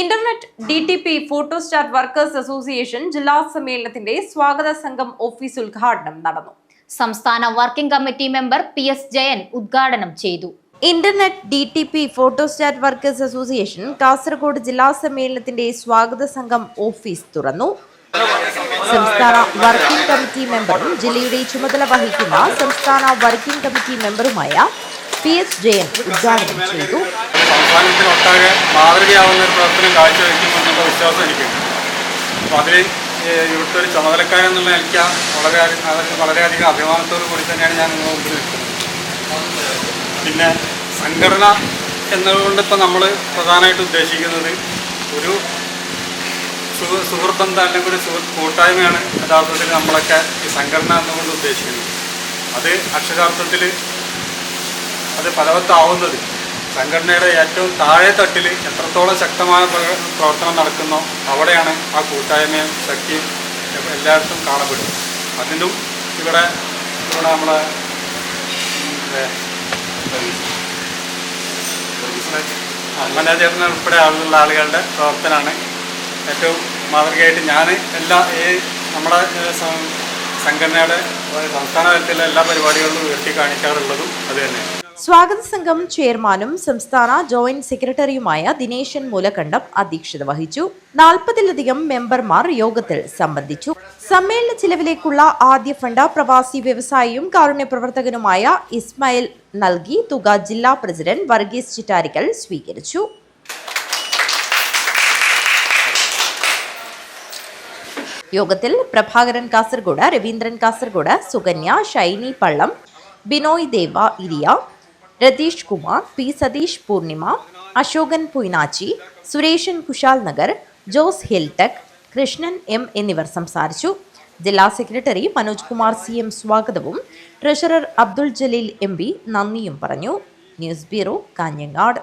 Internet D T P photostat workers association ജില്ലാ സമ്മേളനത്തിന്റെ സ്വാഗത സംഘം ഓഫീസ് ഉദ്ഘാടനം നടന്നു. സംസ്ഥാന working committee member P S Jayan ഉദ്ഘാടനം ചെയ്തു. Internet D T P photostat workers association Kasaragod ജില്ലാ സമ്മേളനത്തിന്റെ സ്വാഗത സംഘം ഓഫീസ് തുറന്നു. സംസ്ഥാന വർക്കിംഗ് കമ്മിറ്റി മെമ്പറും ജില്ലയുടെ ചുമതല വഹിക്കുന്ന സംസ്ഥാന വർക്കിംഗ് കമ്മിറ്റി മെമ്പറുമായ പി എസ് ജയൻ ഉദ്ഘാടനം ചെയ്തു. സംസ്ഥാനത്തിനൊട്ടാകെ മാതൃകയാവുന്ന ഒരു പ്രവർത്തനം കാഴ്ചവെക്കുമെന്നുള്ള വിശ്വാസം എനിക്കുണ്ട് അപ്പോൾ അതിൽ ഇവിടുത്തെ ഒരു ചുമതലക്കാരെന്നുള്ള എനിക്ക് വളരെ അതിൽ വളരെയധികം അഭിമാനത്തോടു കൂടി തന്നെയാണ് ഞാൻ മുമ്പിൽ നിൽക്കുന്നത്. പിന്നെ സംഘടന എന്നതുകൊണ്ട് ഇപ്പം നമ്മൾ പ്രധാനമായിട്ട് ഉദ്ദേശിക്കുന്നത് ഒരു സുഹൃ സുഹൃത്ബന്ധം അല്ലെങ്കിൽ ഒരു സുഹൃത്ത് കൂട്ടായ്മയാണ് യഥാർത്ഥത്തിൽ നമ്മളൊക്കെ ഈ സംഘടന എന്നുകൊണ്ട് ഉദ്ദേശിക്കുന്നത്. അത് അക്ഷരാർത്ഥത്തിൽ അത് ഫലവത്താവുന്നത്. സംഘടനയുടെ ഏറ്റവും താഴെ തട്ടിൽ എത്രത്തോളം ശക്തമായ പ്ര- പ്രവർത്തനം നടക്കുന്നോ അവിടെയാണ് ആ കൂട്ടായ്മയും ശക്തിയും എല്ലായിടത്തും കാണപ്പെടുന്നത്. അതിനും ഇവിടെ ഇവിടെ നമ്മളെ അമ്മനാചേട്ടൻ ഉൾപ്പെടെ ആളുള്ള ആളുകളുടെ പ്രവർത്തനമാണ്. ഏറ്റവും മാതൃകയായിട്ട് ഞാൻ എല്ലാ ഈ നമ്മുടെ സംഘടനയുടെ സംസ്ഥാന തലത്തിലെ എല്ലാ പരിപാടികളിലും ഉയർത്തി കാണിക്കാറുള്ളതും അത് തന്നെയാണ്. സ്വാഗത സംഘം ചെയർമാനും സംസ്ഥാന ജോയിന്റ് സെക്രട്ടറിയുമായ ദിനേശൻ മൂലകണ്ഠം അധ്യക്ഷത വഹിച്ചു. നാൽപ്പതിലധികം മെമ്പർമാർ യോഗത്തിൽ സംബന്ധിച്ചു. സമ്മേളന ചിലവിലേക്കുള്ള ആദ്യ ഫണ്ട് പ്രവാസി വ്യവസായിയും കാരുണ്യ പ്രവർത്തകനുമായ ഇസ്മായിൽ നൽകി തുക ജില്ലാ പ്രസിഡന്റ് വർഗീസ് ചിറ്റാരിക്കൽ സ്വീകരിച്ചു. യോഗത്തിൽ Prabhakaran Kasaragod Raveendran Kasaragod Sukanya Shiny Pallam Binoy Deva Iriya Ratheesh Kumar P Satheesh Poornima Ashokan Puynachi Sureshan Kushal Nagar Jose Hiltech Krishnan M എന്നിവർ സംസാരിച്ചു. ജില്ലാ secretary Manoj Kumar C M സ്വാഗതവും treasurer Abdul Jaleel M P നന്ദിയും പറഞ്ഞു. News bureau Kanhangad.